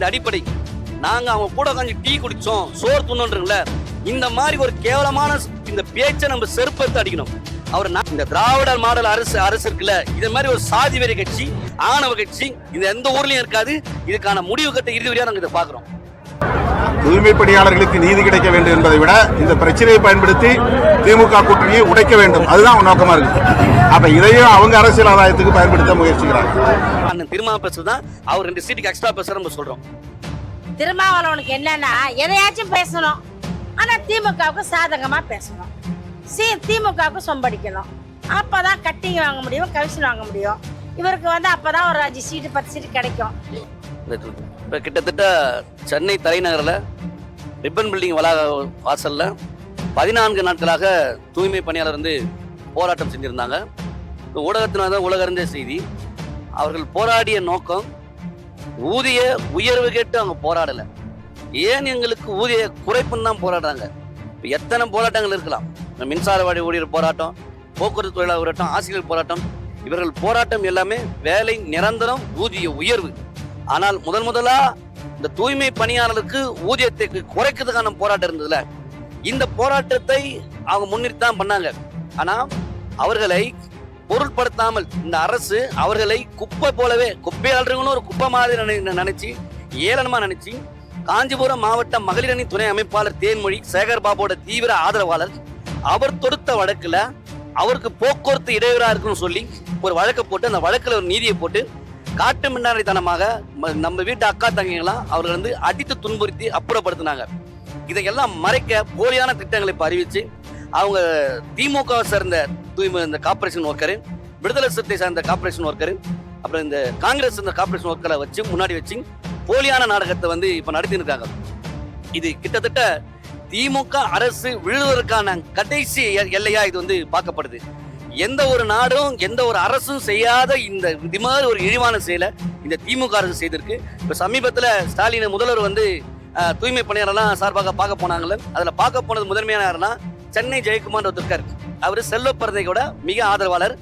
இந்த அடிப்படை. நாங்க அவங்க கூட உட்காந்து டீ குடிச்சோம் சோறு துண்ணுன்றீங்கள இந்த மாதிரி ஒரு கேவலமான இந்த பேச்சை நம்ம செருப்பெடுத்து அடிக்கணும். அவர் நான் இந்த திராவிடர் மாடல் அரசு அரசு இருக்குல்ல இது மாதிரி ஒரு சாதி வெறி கட்சி ஆணவ கட்சி இது எந்த ஊர்லயும் இருக்காது. இதுக்கான முடிவு கட்ட இறுதி வரையா நாங்க இதை பாக்குறோம் தூய்மை பணியாளர்களுக்கு நீதி கிடைக்க வேண்டும் என்பதை விட இந்த பிரச்சனையை பயன்படுத்தி திமுக கூட்டணியை உடைக்க வேண்டும். அதுதான் நோக்கமா இருக்கு. அப்ப இதையும் அவங்க அரசியல் ஆதாயத்துக்கு பயன்படுத்த முயற்சிக்கிறாங்க. அண்ணன் திரும்ப பேசுறதுதான் அவர் ரெண்டு சீட்டுக்கு எக்ஸ்ட்ரா பேசுற நம்ம சொல்றோம். திருமாவளவனுக்கு என்னன்னா எதையாச்சும் பேசணும். ஆனா திமுகவுக்கு சாதகமா பேசணும். சி திமுகவுக்கு சொம்படிக்கணும். அப்பதான் கட்டிங் வாங்க முடியும் கமிஷன் வாங்க முடியும். இவருக்கு வந்து அப்பதான் ஒரு அஞ்சு சீட்டு பத்து சீட்டு கிடைக்கும். இப்போ கிட்டத்தட்ட சென்னை தலைநகரில் ரிப்பன் பில்டிங் வளாக வாசல்ல பதினான்கு நாட்களாக தூய்மை பணியாளர் வந்து போராட்டம் செஞ்சிருந்தாங்க. ஊடகத்தினால தான் உலக அறிந்த செய்தி. அவர்கள் போராடிய நோக்கம் ஊதிய உயர்வு கேட்டு அவங்க போராடலை. ஏன் எங்களுக்கு ஊதிய குறைப்புன்னு தான் போராடுறாங்க? இப்போ எத்தனை போராட்டங்கள் இருக்கலாம்? இந்த மின்சார வாடி ஊழியர் போராட்டம் போக்குவரத்து தொழிலாளர் போராட்டம் ஆசிரியர் போராட்டம் இவர்கள் போராட்டம் எல்லாமே வேலை நிரந்தரம் ஊதிய உயர்வு. ஆனால் முதன் முதலா இந்த தூய்மை பணியாளருக்கு ஊதியத்தை குறைக்கிறதுக்கான போராட்டம் இருந்ததுல. இந்த போராட்டத்தை அவங்க முன்னிறுத்தி தான் பண்ணாங்க. ஆனால் அவர்களை பொருட்படுத்தாமல் இந்த அரசு அவர்களை குப்பை போலவே குப்பையாளர்கள்னு ஒரு குப்பை மாதிரி நினைச்சு ஏளனமா நினைச்சு காஞ்சிபுரம் மாவட்ட மகளிர் அணி துணை அமைப்பாளர் தேன்மொழி சேகர் பாபுவோட தீவிர ஆதரவாளர். அவர் தொடுத்த வழக்குல அவருக்கு போக்குவரத்து இடையூறா இருக்குன்னு சொல்லி ஒரு வழக்கை போட்டு அந்த வழக்குல ஒரு நீதியை போட்டு காட்டு மின்னாடித்தனமாக நம்ம வீட்டு அக்கா தங்கைகளாம் அவர்கள் வந்து அடித்து துன்புறுத்தி அப்புறப்படுத்தினாங்க. இதையெல்லாம் மறைக்க போலியான திட்டங்களை இப்போ அறிவிச்சு அவங்க திமுகவை சேர்ந்த தூய்மை இந்த கார்பரேஷன் ஒர்க்கரு விடுதலை சிறுத்தை சார்ந்த கார்பரேஷன் ஒர்க்கரு அப்புறம் இந்த காங்கிரஸ் இந்த கார்பரேஷன் ஒர்க்கரை வச்சு முன்னாடி வச்சு போலியான நாடகத்தை வந்து இப்ப நடத்தினிருக்காங்க. இது கிட்டத்தட்ட திமுக அரசு விழுவதற்கான கடைசி எல்லையா இது வந்து பார்க்கப்படுது. எந்த ஒரு நாடும் எந்த ஒரு அரசும் செய்யாத இந்த இது மாதிரி ஒரு இழிவான செயலை இந்த திமுக அரசு செய்திருக்கு. இப்ப சமீபத்துல ஸ்டாலின் முதல்வர் வந்து தூய்மை பணியாளர்லாம் சார்பாக பார்க்க போனாங்களே அதுல பார்க்க போனது முதன்மையான யாருன்னா சென்னை ஜெயக்குமார் ஒருத்தர் அவர் அவர் செல்வப்பரதையோட மிக ஆதரவாளர்.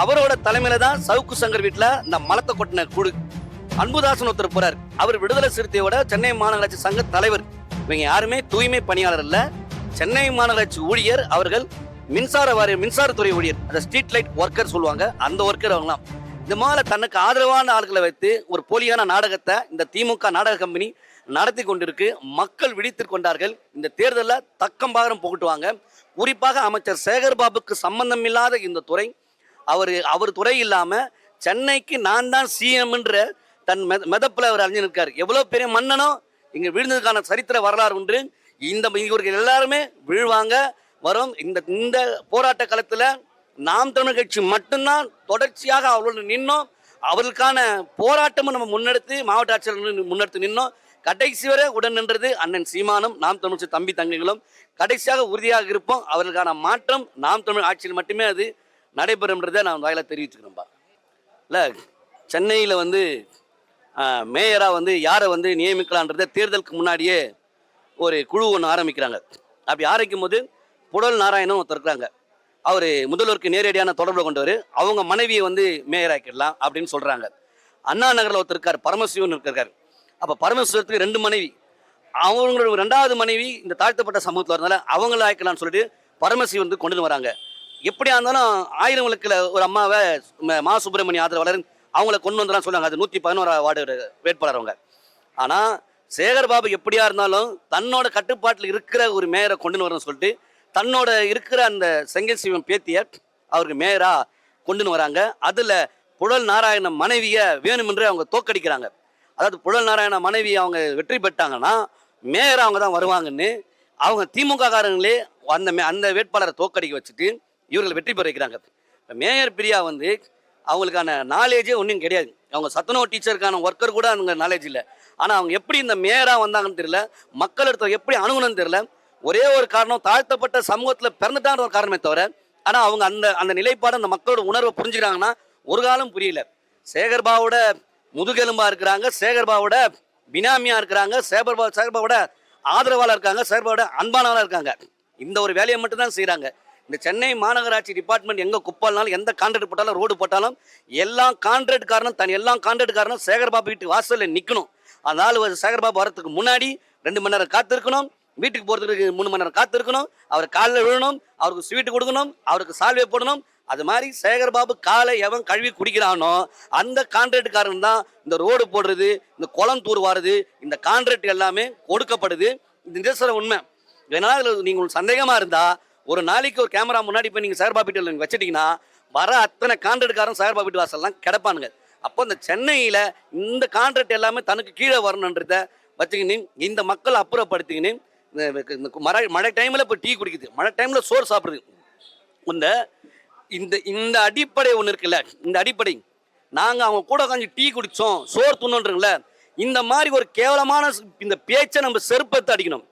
அவரோட தலைமையில தான் சவுக்கு சங்கர் வீட்டில் இந்த மலத்தை கொட்டின குழு அன்புதாசன் ஒருத்தர் போறார். அவர் விடுதலை சிறுத்தையோட சென்னை மாநகராட்சி சங்க தலைவர். இவங்க யாருமே தூய்மை பணியாளர் இல்ல சென்னை மாநகராட்சி ஊழியர் அவர்கள் மின்சார வாரிய மின்சாரத்துறை ஊழியர் அந்த ஸ்ட்ரீட் லைட் ஒர்க்கர் சொல்லுவாங்க. அந்த ஒர்க்கர் அவங்களாம் இந்த மாதிரி தனக்கு ஆதரவான ஆட்களை வைத்து ஒரு போலியான நாடகத்தை இந்த திமுக நாடக கம்பெனி நடத்தி கொண்டிருக்கு. மக்கள் விழித்து கொண்டார்கள். இந்த தேர்தலில் தக்கம் பாகரம் புகட்டுவாங்க. குறிப்பாக அமைச்சர் சேகர் பாபுக்கு சம்பந்தம் இல்லாத இந்த துறை அவர் அவர் துறை இல்லாமல் சென்னைக்கு நான் தான் சிஎம்ன்ற தன் மெத மெதப்பில் அவர் அறிஞ்சு நிற்கார் எவ்வளோ பெரிய மன்னனோ இங்கே விழுந்ததுக்கான சரித்திர வரலாறு உண்டு. இந்த இவர்கள் எல்லாருமே விழுவாங்க. வரும். இந்த இந்த போராட்ட களத்தில் நாம் தமிழ் கட்சி மட்டும்தான் தொடர்ச்சியாக அவர்களோடு நின்னோம். அவர்களுக்கான போராட்டமும் நம்ம முன்னெடுத்து மாவட்ட ஆட்சியர்கள் முன்னெடுத்து நின்னோம். கடைசி வரை உடன் நின்றது அண்ணன் சீமானும் நாம் தமிழ் தம்பி தங்கைகளும். கடைசியாக உறுதியாக இருப்போம். அவர்களுக்கான மாற்றம் நாம் தமிழ் ஆட்சியில் மட்டுமே அது நடைபெறும்ன்றதை நான் வாயில தெரிவிச்சுக்கிறேன்பா. இல்லை சென்னையில் வந்து மேயராக வந்து யாரை வந்து நியமிக்கலான்றதை தேர்தலுக்கு முன்னாடியே ஒரு குழு ஒன்று ஆரம்பிக்கிறாங்க. அப்படி ஆரம்பிக்கும் போது புடல் நாராயணன் ஒருத்தர் இருக்கிறாங்க அவர் முதல்வருக்கு நேரடியான தொடர்பில் கொண்டவர். அவங்க மனைவியை வந்து மேயராக்கிடலாம் அப்படின்னு சொல்கிறாங்க அண்ணா நகரில் ஒருத்தர் இருக்கார் பரமசிவன் இருக்கார். அப்போ பரமேஸ்வரத்துக்கு ரெண்டு மனைவி. அவங்களோட ரெண்டாவது மனைவி இந்த தாழ்த்தப்பட்ட சமூகத்தில் இருந்தால அவங்கள ஆய்க்கலாம்னு சொல்லிட்டு பரமசிவன் வந்து கொண்டு வராங்க. எப்படியா இருந்தாலும் ஆயிரம் விளக்கில் ஒரு அம்மாவை மா சுப்பிரமணிய ஆதரவாளர் அவங்கள கொண்டு வந்துடலாம் சொல்லுவாங்க அது நூற்றி பதினோரா வார்டு வேட்பாளர் அவங்க. ஆனால் சேகர் பாபு எப்படியா இருந்தாலும் தன்னோட கட்டுப்பாட்டில் இருக்கிற ஒரு மேயரை கொண்டு வரணும்னு சொல்லிட்டு தன்னோட இருக்கிற அந்த செங்கல் சிவம் பேத்திய அவருக்கு மேயரா கொண்டுன்னு வராங்க. அதில் புழல் நாராயண மனைவியை வேணுமென்றே அவங்க தோக்கடிக்கிறாங்க அதாவது புழல் நாராயண மனைவி அவங்க வெற்றி பெற்றாங்கன்னா மேயர் அவங்க தான் வருவாங்கன்னு அவங்க திமுக காரங்களே அந்த மே- அந்த வேட்பாளரை தோக்கடிக்க வச்சுட்டு இவர்கள் வெற்றி பெற வைக்கிறாங்க மேயர் பிரியா வந்து அவங்களுக்கான நாலேஜே ஒன்றும் கிடையாது. அவங்க சத்துணவு டீச்சருக்கான ஒர்க்கர் கூட அவங்க நாலேஜ் இல்லை. ஆனால் அவங்க எப்படி இந்த மேயராக வந்தாங்கன்னு தெரியல. மக்கள் எடுத்த எப்படி அணுகணும்னு தெரியல. ஒரே ஒரு காரணம் தாழ்த்தப்பட்ட சமூகத்தில் பிறந்துட்டான்ற ஒரு காரணமே தவிர ஆனால் அவங்க அந்த அந்த நிலைப்பாடு அந்த மக்களோட உணர்வை புரிஞ்சுக்கிறாங்கன்னா ஒரு காலம் புரியல. சேகர்பாவோட முதுகெலும்பா இருக்கிறாங்க சேகர்பாவோட பினாமியா இருக்கிறாங்க சேகர்பா சேகர்பாவோட ஆதரவாளர் இருக்காங்க சேகர்பாவோட அன்பானவளாக இருக்காங்க. இந்த ஒரு வேலையை மட்டும்தான் செய்கிறாங்க இந்த சென்னை மாநகராட்சி டிபார்ட்மெண்ட் எங்கே குப்பாலினாலும் எந்த கான்ட்ராக்ட் போட்டாலும் ரோடு போட்டாலும் எல்லா கான்ட்ராக்ட் காரணம் தன் எல்லா கான்ட்ராக்ட் காரணம் சேகர்பாபு வீட்டு வாசலில் நிற்கணும் அந்த சேகர்பாபு வரத்துக்கு முன்னாடி ரெண்டு மணி நேரம் காத்திருக்கணும். வீட்டுக்கு போகிறதுக்கு மூணு மணி நேரம் காத்திருக்கணும். அவர் காலில் விழணும் அவருக்கு ஸ்வீட்டு கொடுக்கணும் அவருக்கு சால்வை போடணும் அது மாதிரி சேகர்பாபு காலை எவன் கழுவி குடிக்கிறானோ அந்த கான்ட்ராக்டுக்காரன் தான் இந்த ரோடு போடுறது இந்த குளம் தூர் வாருது இந்த கான்ட்ராக்ட் எல்லாமே கொடுக்கப்படுது. இது நிதர்சன உண்மை. இதனால் இதில் நீங்கள் சந்தேகமாக இருந்தால் ஒரு நாளைக்கு ஒரு கேமரா முன்னாடி போய் நீங்கள் சேகர்பாபிட்டில் நீங்கள் வச்சிட்டிங்கன்னா வர அத்தனை கான்ட்ராக்டுக்காரன் சேகர்பாபிட்டு வாசல்லாம் கிடப்பானுங்க. அப்போ இந்த சென்னையில் இந்த கான்ட்ராக்ட் எல்லாமே தனக்கு கீழே வரணுன்றத வச்சுக்கின்னு இந்த மக்களை அப்புறப்படுத்திக்கின்னு இந்த- இந்த மழை மழை டைமில் இப்போ டீ குடிக்குது. மழை டைமில் சோறு சாப்பிடுது. இந்த இந்த இந்த அடிப்படை ஒன்று இருக்குல்ல இந்த அடிப்படை. நாங்கள் அவங்க கூட உட்காந்து டீ குடித்தோம் சோறு துண்ணுன்றங்கள இந்த மாதிரி ஒரு கேவலமான இந்த பேச்சை நம்ம செருப்பத்தை அடிக்கணும்.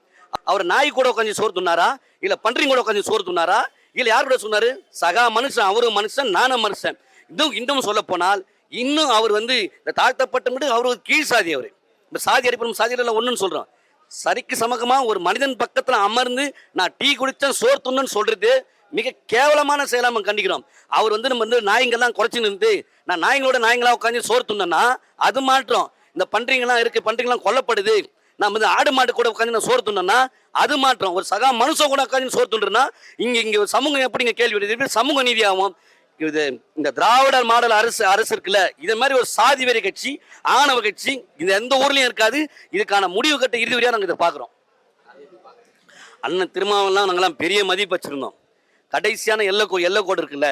அவர் நாய் கூட உட்காந்து சோறு துண்ணாரா இல்லை பன்றிங்க கூட உட்காந்து சோறு துண்ணாரா இல்லை யார் கூட சொன்னார்? சகா மனுஷன் அவரும் மனுஷன் நானும் மனுஷன். இன்னும் இன்னும் சொல்ல போனால் இன்னும் அவர் வந்து இந்த தாழ்த்தப்பட்ட அவர் ஒரு கீழ் சாதி அவர். இந்த சாதி அடிப்படும் சாதியில் ஒன்றுன்னு சொல்கிறோம் சரிக்கு சமகமாக ஒரு மனிதன் பக்கத்தில் அமர்ந்து நான் டீ குடித்தேன் சோறு துண்ணுன்னு சொல்கிறது மிக கேவலமான செயலாக நம்ம கண்டிக்கிறோம். அவர் வந்து நம்ம வந்து நாய்ங்கள்லாம் குறைச்சி நின்று நான் நாய்ங்களோட நாய்ங்களாக உட்காந்து சோறு துண்ணேன்னா அது மாற்றம். இந்த பன்றிங்கெல்லாம் இருக்கு பன்றிங்கெல்லாம் கொல்லப்படுது. நம்ம வந்து ஆடு மாடு கூட உட்காந்து நான் சோறு துண்ணேன்னா அது மாற்றம். ஒரு சகா மனுஷன் கூட உட்காந்து சோறு துண்டுனா இங்கே இங்கே ஒரு சமூகம் எப்படிங்க கேள்வி வருது? சமூக நீதி ஆகும் இது இந்த திராவிட மாடல் அரசு அரசு இருக்குல்ல இது மாதிரி ஒரு சாதி வெறி கட்சி ஆணவ கட்சி இந்த எந்த ஊர்லயும் இருக்காது. இதுக்கான முடிவு கட்ட இறுதி வரையா நாங்கள் இதை பார்க்குறோம் அண்ணன் திருமாவெல்லாம் நாங்கள்லாம் பெரிய மதிப்பு வச்சிருந்தோம். கடைசியான எல்லை கோ எல்லை கோடு இருக்குல்ல?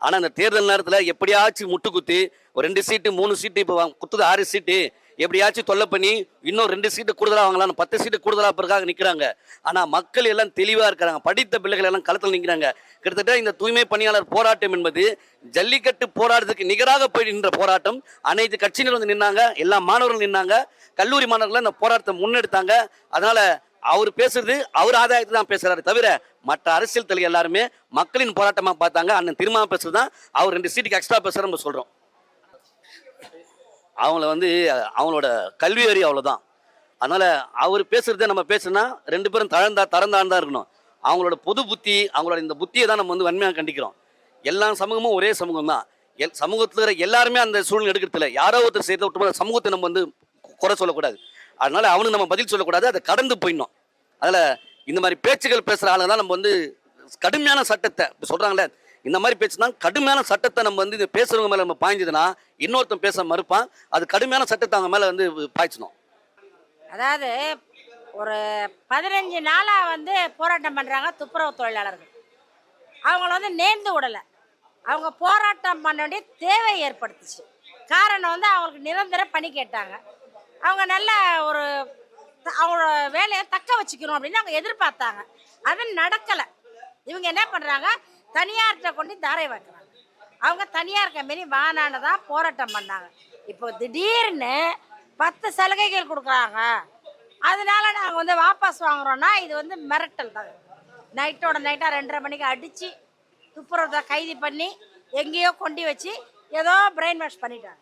ஆனால் இந்த தேர்தல் நேரத்தில் எப்படியாச்சும் முட்டு குத்தி ஒரு ரெண்டு சீட்டு மூணு சீட்டு இப்போ குத்துது ஆறு சீட்டு எப்படியாச்சும் தொல்லை பண்ணி இன்னும் ரெண்டு சீட்டு கூடுதலாக வாங்கலாம் பத்து சீட்டு கூடுதலாக பிறகாக நிற்கிறாங்க ஆனால் மக்கள் எல்லாம் தெளிவாக இருக்கிறாங்க. படித்த பிள்ளைகள் எல்லாம் களத்தில் நிற்கிறாங்க கிட்டத்தட்ட இந்த தூய்மை பணியாளர் போராட்டம் என்பது ஜல்லிக்கட்டு போராட்டத்துக்கு நிகராக போய் நின்ற போராட்டம். அனைத்து கட்சியினர் வந்து நின்னாங்க எல்லா மாணவர்கள் நின்னாங்க. கல்லூரி மாணவர்கள் இந்த போராட்டத்தை முன்னெடுத்தாங்க. அதனால் அவர் பேசுறது அவர் ஆதாயத்தை தான் பேசுறாரு தவிர மற்ற அரசியல் தலைவர் எல்லாருமே மக்களின் போராட்டமாக பார்த்தாங்க. அண்ணன் திரும்ப பேசுறது தான். அவர் ரெண்டு சீட்டுக்கு எக்ஸ்ட்ரா பேசுற நம்ம சொல்கிறோம் அவங்கள வந்து அவங்களோட கல்வி அறிவு அவ்வளோதான் அதனால் அவர் பேசுறதே நம்ம பேசுனா ரெண்டு பேரும் தழந்தா தரந்தாண்டா இருக்கணும். அவங்களோட பொது புத்தி அவங்களோட இந்த புத்தியை தான் நம்ம வந்து வன்மையாக கண்டிக்கிறோம். எல்லா சமூகமும் ஒரே சமூகம் தான். எல் சமூகத்தில் இருக்கிற எல்லாருமே அந்த சூழ்நிலை எடுக்கிறது இல்லை யாரோ ஒருத்தர் செய்த விட்டு சமூகத்தை நம்ம வந்து குறை சொல்லக்கூடாது. அதனால அவனுக்கு நம்ம பதில் சொல்லக்கூடாது அதை கடந்து போயிடணும். அதில் இந்த மாதிரி பேச்சுகள் பேசுகிற ஆளுங்க தான் நம்ம வந்து கடுமையான சட்டத்தை இப்போ சொல்கிறாங்களே இந்த மாதிரி பேச்சுனா கடுமையான சட்டத்தை நம்ம வந்து இது பேசுறவங்க மேலே நம்ம பாய்ஞ்சதுன்னா இன்னொருத்தன் பேச மறுப்பான் அது கடுமையான சட்டத்தை அவங்க மேலே வந்து பாய்ச்சணும். அதாவது ஒரு பதினஞ்சு நாளாக வந்து போராட்டம் பண்ணுறாங்க துப்புரவு தொழிலாளர்கள். அவங்கள வந்து நேர்ந்து விடலை. அவங்க போராட்டம் பண்ண வேண்டிய தேவை ஏற்படுத்துச்சு. காரணம் வந்து அவங்களுக்கு நிரந்தர பணி கேட்டாங்க. அவங்க நல்ல ஒரு த- அவங்களோட வேலையை தக்க வச்சுக்கணும் அப்படின்னு அவங்க எதிர்பார்த்தாங்க. அது நடக்கலை. இவங்க என்ன பண்ணுறாங்க தனியார்கிட்ட கொண்டு தாரை வைக்கிறாங்க. அவங்க தனியார் கம்பெனி வானான்னு தான் போராட்டம் பண்ணாங்க. இப்போ திடீர்னு பத்து சலுகைகள் கொடுக்குறாங்க. அதனால நாங்கள் வந்து வாபஸ் வாங்குறோன்னா இது வந்து மிரட்டல் தான். நைட்டோட நைட்டாக ரெண்டரை மணிக்கு அடித்து துப்புரத்தை கைது பண்ணி எங்கேயோ கொண்டு வச்சு ஏதோ பிரெயின் வாஷ் பண்ணிட்டாங்க.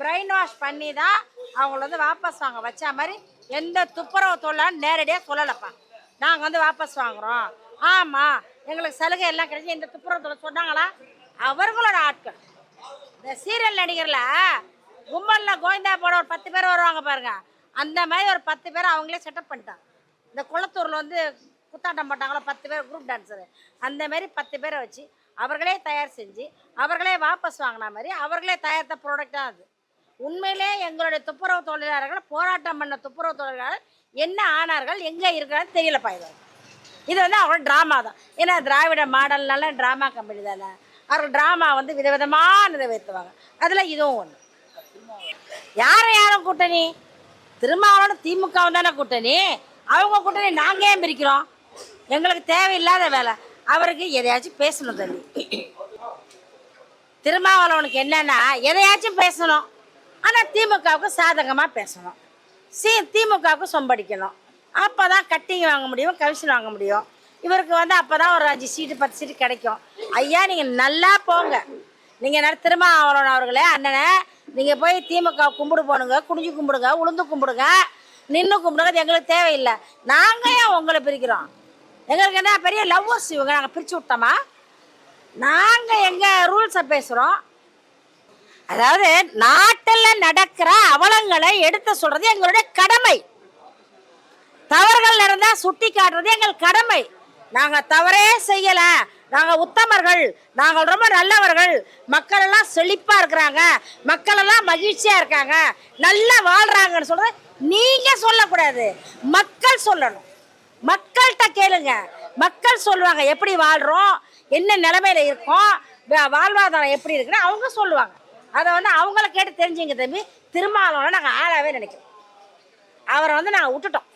பிரெயின் வாஷ் பண்ணி தான் அவங்கள வந்து வாபஸ் வாங்க வச்ச மாதிரி எந்த துப்புரவு தொழிலாளர் நேரடியாக சொல்லலைப்பா. நாங்கள் வந்து வாபஸ் வாங்குறோம். ஆமாம் எங்களுக்கு சலுகை எல்லாம் கிடைச்சி இந்த துப்புரவு தொழில் சொன்னாங்களா? அவர்களோட ஆட்கள். இந்த சீரியல் நடிகரில் கும்பலில் கோவிந்தா போட ஒரு பத்து பேர் வருவாங்க பாருங்க. அந்த மாதிரி ஒரு பத்து பேர் அவங்களே செட்டப் பண்ணிட்டாங்க. இந்த குளத்தூரில் வந்து குத்தாட்டம் போட்டாங்களோ பத்து பேர் குரூப் டான்ஸரு அந்த மாதிரி பத்து பேரை வச்சு அவர்களே தயார் செஞ்சு அவர்களே வாபஸ் வாங்கின மாதிரி அவர்களே தயாரித்த ப்ராடக்ட் தான் அது. உண்மையிலே எங்களுடைய துப்புரவு தொழிலாளர்கள் போராட்டம் பண்ண துப்புரவு தொழிலாளர்கள் என்ன ஆனார்கள் எங்கே இருக்கிறான்னு தெரியலப்பா இது. இது வந்து அவர்கள் ட்ராமா தான். ஏன்னா திராவிட மாடல்னால ட்ராமா கம்பெனி தானே. அவர்கள் ட்ராமா வந்து விதவிதமாக நிறைவேற்றுவாங்க. அதில் இதுவும் ஒன்று யாரும் யாரும் கூட்டணி? திருமாவளோட திமுகவும் தானே கூட்டணி. அவங்க கூட்டணி நாங்கள் ஏன் பிரிக்கிறோம்? எங்களுக்கு தேவையில்லாத வேலை. அவருக்கு எதையாச்சும் பேசணும் தள்ளி திருமாவளவனுக்கு என்னன்னா எதையாச்சும் பேசணும். ஆனால் திமுகவுக்கு சாதகமாக பேசணும். சி திமுகவுக்கு சொம்படிக்கணும். அப்போ தான் கட்டிங் வாங்க முடியும் கமிஷன் வாங்க முடியும். இவருக்கு வந்து அப்போ தான் ஒரு அஞ்சு சீட்டு பத்து சீட்டு கிடைக்கும். ஐயா நீங்கள் நல்லா போங்க. நீங்கள் நட திருமாவளவன் அவர்களே அண்ணனை நீங்கள் போய் திமுக கும்பிடு போனுங்க குடிஞ்சு கும்பிடுங்க உளுந்து கும்பிடுங்க நின்று கும்பிடுங்க அது எங்களுக்கு தேவையில்லை. நாங்கள் ஏன் உங்களை பிரிக்கிறோம்? எங்களுக்கு என்ன பெரிய லவ்வர்ஸ் இவங்க நாங்கள் பிரித்து விட்டோமா? நாங்கள் எங்கள் ரூல்ஸை பேசுகிறோம் அதாவது நாட்டில் நடக்கிற அவலங்களை எடுத்து சொல்றது எங்களுடைய கடமை. தவறுகள் நடந்தால் சுட்டி காட்டுறது எங்கள் கடமை. நாங்கள் தவறே செய்யல. நாங்கள் உத்தமர்கள். நாங்கள் ரொம்ப நல்லவர்கள். மக்கள் எல்லாம் செழிப்பா இருக்கிறாங்க. மக்கள் எல்லாம் மகிழ்ச்சியா இருக்காங்க. நல்லா வாழ்றாங்கன்னு சொல்றது நீங்க சொல்லக்கூடாது. மக்கள் சொல்லணும். மக்கள்கிட்ட கேளுங்க. மக்கள் சொல்லுவாங்க எப்படி வாழ்றோம்? என்ன நிலைமையில இருக்கோம்? வாழ்வாதாரம் எப்படி இருக்குன்னு? அவங்க சொல்லுவாங்க. அதை வந்து அவங்கள கேட்டு தெரிஞ்சுங்க தம்பி. திருமாவளவனை நாங்கள் ஆளாகவே நினைக்கிறோம். அவரை வந்து நாங்கள் விட்டுட்டோம்.